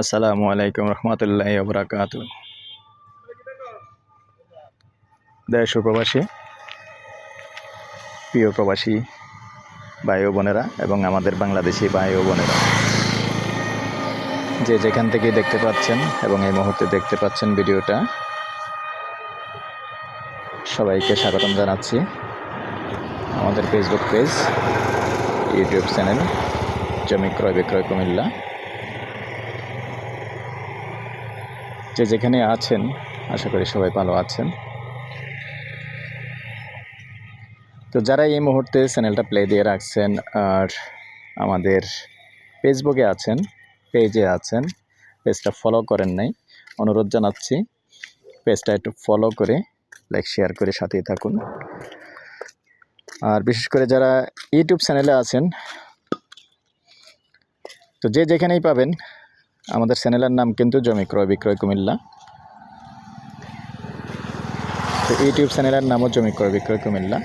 আসসালামু আলাইকুম রহমতুল্লাহ বরাকাত দেশ প্রবাসী, প্রিয় প্রবাসী ভাই ও বোনেরা এবং আমাদের বাংলাদেশি ভাই ও বোনেরা, যে যেখান থেকেই দেখতে পাচ্ছেন এবং এই মুহূর্তে দেখতে পাচ্ছেন ভিডিওটা, সবাইকে স্বাগতম জানাচ্ছি আমাদের ফেসবুক পেজ ইউটিউব চ্যানেল জমি ক্রয় বিক্রয় কুমিল্লা। যে যেখানে আছেন, আশা করি সবাই ভালো আছেন। তো যারা এই মুহূর্তে চ্যানেলটা প্লে দিয়ে রাখছেন আর আমাদের ফেসবুকে আছেন পেজে আছেন পেজটা ফলো করেন নাই, অনুরোধ জানাচ্ছি পেজটা একটু ফলো করে লাইক শেয়ার করে সাথেই থাকুন। আর বিশেষ করে যারা ইউটিউব চ্যানেলে আছেন, তো যে যেখানেই পাবেন আমাদের চ্যানেলের নাম কিন্তু জমি ক্রয়, বিক্রয় কুমিল্লা। তো ইউটিউব চ্যানেলের নামও জমি ক্রয়, বিক্রয় কুমিল্লা।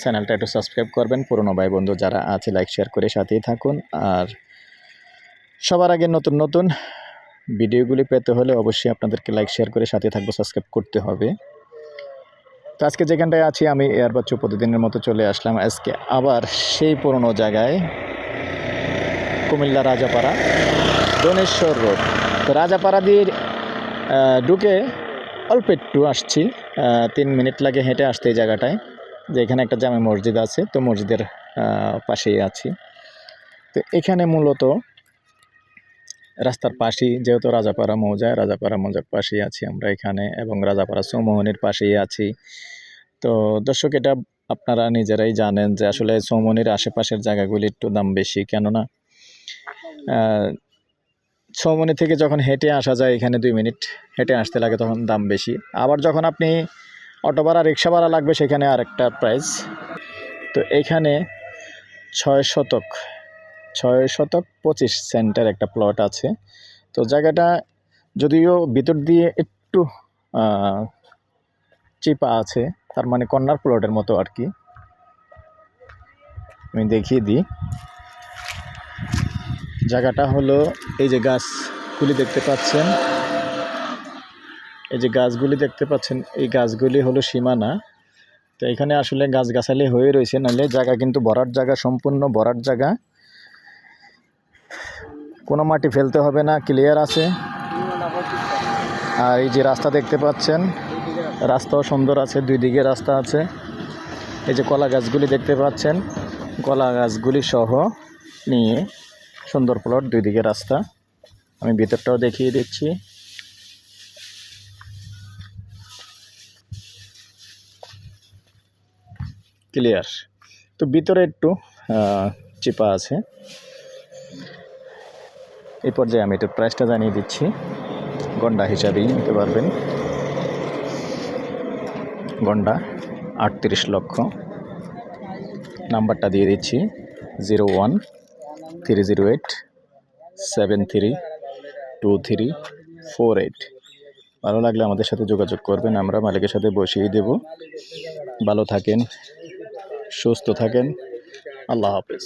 চ্যানেলটা একটু সাবস্ক্রাইব করবেন, পুরনো ভাই বন্ধু যারা আছে, লাইক, শেয়ার করে সাথেই থাকুন। আর সবার আগে নতুন নতুন ভিডিওগুলি পেতে হলে অবশ্যই আপনাদেরকে লাইক, শেয়ার করে সাথে থাকব, সাবস্ক্রাইব করতে হবে। তো আজকে যেখানটায় আছি, আমি এয়ার বাচ্চু প্রতিদিনের মতো চলে আসলাম। আজকে আবার সেই পুরনো জায়গায় কুমিল্লা রাজাপাড়া। দনেশ্বর রোড। তো রাজাপাড়াদির ঢুকে অল্প একটু আসছি। তিন মিনিট লাগে হেঁটে আসতে এই জায়গাটায়, যে এখানে একটা জামে মসজিদ আছে, তো মসজিদের পাশেই আছি। তো এখানে মূলত রাস্তার পাশেই, যেহেতু রাজাপাড়া মৌজায় রাজাপাড়া মৌজার পাশেই আছি আমরা এখানে, এবং রাজাপাড়া চৌমোহনীর পাশেই আছি। তো দর্শক, এটা আপনারা নিজেরাই জানেন যে আসলে চৌমনির আশেপাশের জায়গাগুলি একটু দাম বেশি, কেননা ছমনি থেকে যখন হেঁটে আসা যায় এখানে দুই মিনিট, হেঁটে আসতে লাগে তখন দাম বেশি। আবার যখন আপনি অটো ভাড়া, রিক্সা ভাড়া লাগবে সেখানে আরেকটা প্রাইস তো এখানে ছয় শতক ছয় শতক পঁচিশ সেন্টের একটা প্লট আছে। তো জায়গাটা যদিও ভিতর দিয়ে একটু চিপা আছে, তার মানে কর্নার প্লটের মতো আর কি। আমি দেখিয়ে দিই। জায়গাটা হলো এই যে গাছগুলি দেখতে পাচ্ছেন। এই যে গাছগুলি দেখতে পাচ্ছেন, এই গাছগুলি হলো সীমানা। তো এখানে আসলে গাছগাছালি হয়ে রয়েছে, নাহলে জায়গা কিন্তু ভরাট জায়গা, সম্পূর্ণ ভরাট জায়গা। কোনো মাটি ফেলতে হবে না ক্লিয়ার আছে। আর এই যে রাস্তা দেখতে পাচ্ছেন, রাস্তাও সুন্দর আছে, দুই দিকে রাস্তা আছে। এই যে কলা গাছগুলি দেখতে পাচ্ছেন, কলা গাছগুলি সহ নিয়ে সুন্দর প্লট দুই দিকে রাস্তা। আমি ভিতরটাও দেখিয়ে দিচ্ছি। ক্লিয়ার তো ভিতরে একটু চিপা আছে। এই পর্যায়ে আমি একটু প্রাইসটা জানিয়ে দিচ্ছি। গন্ডা হিসাবেই নিতে পারবেন। গন্ডা আটত্রিশ লক্ষ। নাম্বারটা দিয়ে দিচ্ছি, zero one. Three zero eight seven three two three four eight ভালো লাগলে আমাদের সাথে যোগাযোগ করবেন, আমরা মালিকের সাথে বসিয়ে দেব। ভালো থাকেন, সুস্থ থাকেন। আল্লাহ হাফেজ।